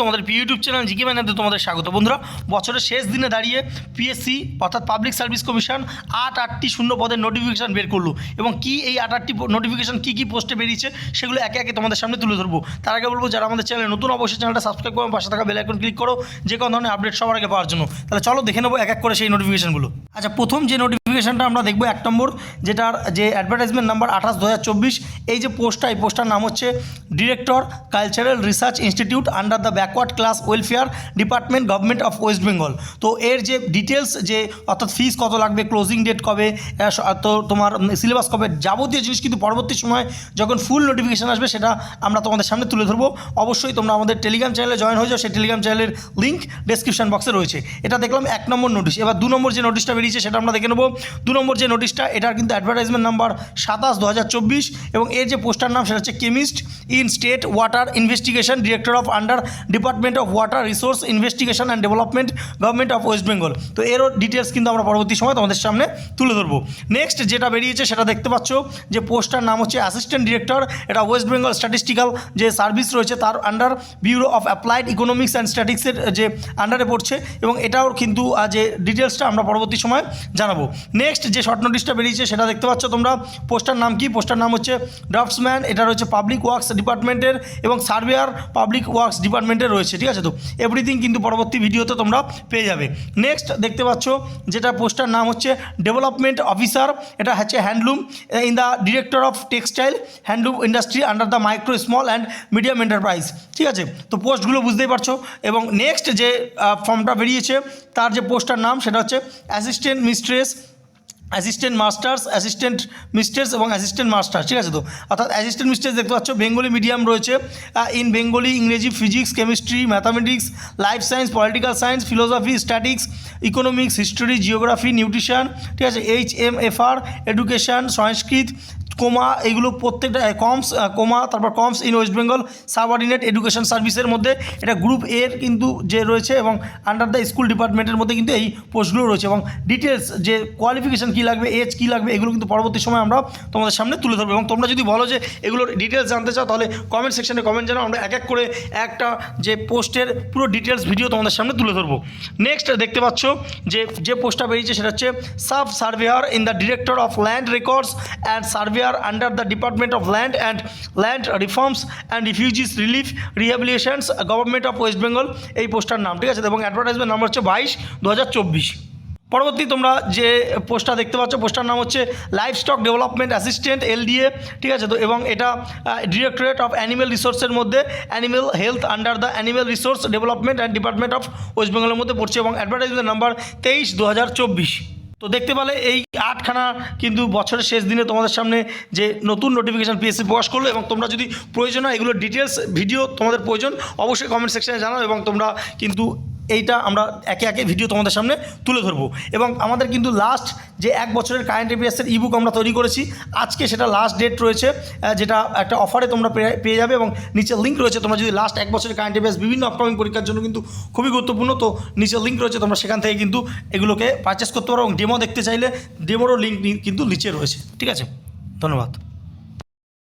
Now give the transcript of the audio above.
তোমাদের YouTube channel GK ম্যানাতে তোমাদের স্বাগত। বন্ধুরা, বছরের শেষ দিনে দাঁড়িয়ে পিএসসি অর্থাৎ পাবলিক সার্ভিস কমিশন আট আটটি শূন্য পদের নোটিফিকেশান বের করল। এবং কি এই আট আটটি নোটিফিকেশান কী কী পোস্টে বেরিয়েছে, সেগুলো একে একে তোমাদের সামনে তুলে ধরবো। তার আগে বলব, যারা আমাদের চ্যানেলে নতুন, অবশ্যই চ্যানেলটা সাবস্ক্রাইব করো পাশে থাকা বেল আইকন ক্লিক করো, যে কোনো ধরনের আপডেট সবার আগে পাওয়ার জন্য। তাহলে চলো দেখে নেব এক এক করে সেই নোটিফিকেশানগুলো আচ্ছা প্রথম যে নোটিফিকেশানটা আমরা দেখব এক নম্বর, যেটার যে অ্যাডভার্টাইজমেন্ট নাম্বার আঠাশ দু এই যে পোস্টটা এই পোস্টটার নাম হচ্ছে director cultural research institute under the backward class welfare department government of West Bengal তো এর যে ডিটেলস যে, অর্থাৎ ফিস কত লাগবে ক্লোজিং ডেট কবে তো তোমার সিলেবাস কবে, যাবতীয় জিনিস কিন্তু পরবর্তী সময় যখন ফুল নোটিফিকেশান আসবে সেটা আমরা তোমাদের সামনে তুলে ধরবো। অবশ্যই তোমরা আমাদের টেলিগ্রাম চ্যানেলে জয়েন হয়ে যাও, সেই টেলিগ্রাম চ্যানেলের লিঙ্ক ডেসক্রিপশন বক্সে রয়েছে। এটা দেখলাম এক নম্বর নোটিশ এবার দু নম্বর যে নোটিশটা বেরিয়েছে সেটা আমরা দেখে নেব। দু নম্বর যে নোটিশটা এটার কিন্তু অ্যাডভার্টাইজমেন্ট নাম্বার সাতাশ দু এবং এর যে পোস্টার নাম সেটা হচ্ছে chemist in state water investigation director of under department of water resource investigation and development government of West Bengal তো এরও ডিটেলস কিন্তু আমরা পরবর্তী সময় তোমাদের সামনে তুলে ধরবো। নেক্সট যেটা বেরিয়েছে সেটা দেখতে পাচ্ছ যে পোস্টার নাম হচ্ছে অ্যাসিস্ট্যান্ট ডিরেক্টর এটা ওয়েস্ট বেঙ্গল স্ট্যাটিস্টিক্যাল যে সার্ভিস রয়েছে তার under bureau of applied economics and স্ট্যাটিক্সের যে আন্ডারে পড়ছে এবং এটাও কিন্তু যে ডিটেলসটা আমরা পরবর্তী সময় জানাব। নেক্সট যে শর্ট নোটিশটা বেরিয়েছে সেটা দেখতে পাচ্ছ তোমরা। পোস্টার নাম কি? পোস্টার নাম হচ্ছে ড্রাফটসম্যান এটা রয়েছে পাবলিক ওয়ার্কস ডিপার্টমেন্টের এবং সার্ভেয়ার পাবলিক ওয়ার্কস ডিপার্টমেন্টের রয়েছে, ঠিক আছে তো? এভরিথিং কিন্তু পরবর্তী ভিডিওতে তোমরা পেয়ে যাবে। নেক্সট দেখতে পাচ্ছ, যেটা পোস্টার নাম হচ্ছে ডেভেলপমেন্ট অফিসার এটা হচ্ছে handloom in the director of textile handloom industry under the micro small and medium enterprise ঠিক আছে? তো পোস্টগুলো বুঝতেই পারছ। এবং নেক্সট যে ফর্মটা বেরিয়েছে, তার যে পোস্টার নাম, সেটা হচ্ছে assistant mistress assistant masters assistant mistress এবং অ্যাসিস্ট্যান্ট মাস্টার্স ঠিক আছে তো? অর্থাৎ অ্যাসিস্ট্যান্ট মিস্ট্রেস দেখতে পাচ্ছ বেঙ্গলি মিডিয়াম রয়েছে। ইন বেঙ্গলি ইংরেজি physics chemistry mathematics life science political science philosophy statics economics history geography nutrition ঠিক আছে? H M F R education Sanskrit comma এগুলো প্রত্যেকটা কমস কোমা তারপর comes in West Bengal subordinate education সার্ভিসের মধ্যে, এটা গ্রুপ এর কিন্তু যে রয়েছে এবং আন্ডার দ্য স্কুল ডিপার্টমেন্টের মধ্যে কিন্তু এই পোস্টগুলো রয়েছে এবং ডিটেলস যে কোয়ালিফিকেশান কী লাগবে এজ কী লাগবে, এগুলো কিন্তু পরবর্তী সময় আমরা তোমাদের সামনে তুলে ধরবো এবং তোমরা যদি বলো যে এগুলোর ডিটেলস জানতে চাও, তাহলে কমেন্ট সেকশনে কমেন্ট জানাও, আমরা এক এক করে একটা যে পোস্টের পুরো ডিটেলস ভিডিও তোমাদের সামনে তুলে ধরবো। নেক্সট দেখতে পাচ্ছ যে যে পোস্টটা বেরিয়েছে, সেটা হচ্ছে sub surveyor in the director of land records and surveyor under the department of land and land reforms and refugees relief rehabilitations government of West Bengal এই পোস্টার নাম, ঠিক আছে? এবং অ্যাডভার্টাইজমেন্ট নাম্বার হচ্ছে বাইশ দু হাজার চব্বিশ। পরবর্তী তোমরা যে পোস্টটা দেখতে পাচ্ছ পোস্টার নাম হচ্ছে livestock development assistant LDA ঠিক আছে? তো এবং এটা ডিরেক্টরেট অফ অ্যানিমেল রিসোর্সের মধ্যে animal health under the animal resource development and department of West বেঙ্গলের মধ্যে পড়ছে এবং অ্যাডভার্টাইজমেন্ট নাম্বার তেইশ দু তো দেখতে পেলে এই আটখানা কিন্তু বছরের শেষ দিনে তোমাদের সামনে যে নতুন নোটিফিকেশান পিএসসি প্রকাশ করল এবং তোমরা যদি প্রয়োজন হয় এগুলোর ডিটেলস ভিডিও তোমাদের প্রয়োজন, অবশ্যই কমেন্ট সেকশানে জানাও এবং তোমরা কিন্তু এইটা আমরা একে একে ভিডিও তোমাদের সামনে তুলে ধরবো। এবং আমাদের কিন্তু লাস্ট যে এক বছরের কারেন্ট অ্যাফেয়ার্সের ইবুক আমরা তৈরি করেছি, আজকে সেটা লাস্ট ডেট রয়েছে যেটা একটা অফারে তোমরা পেয়ে- যাবে এবং নিচে লিঙ্ক রয়েছে, তোমরা যদি লাস্ট এক বছরের কারেন্ট অ্যাফেয়ার্স বিভিন্ন আপকামিং পরীক্ষার জন্য কিন্তু খুবই গুরুত্বপূর্ণ, তো নিচে লিঙ্ক রয়েছে, তোমরা সেখান থেকে কিন্তু এগুলোকে পারচেস করতে পারো এবং ডেমো দেখতে চাইলে ডেমোরও লিঙ্ক কিন্তু নিচে রয়েছে, ঠিক আছে? ধন্যবাদ।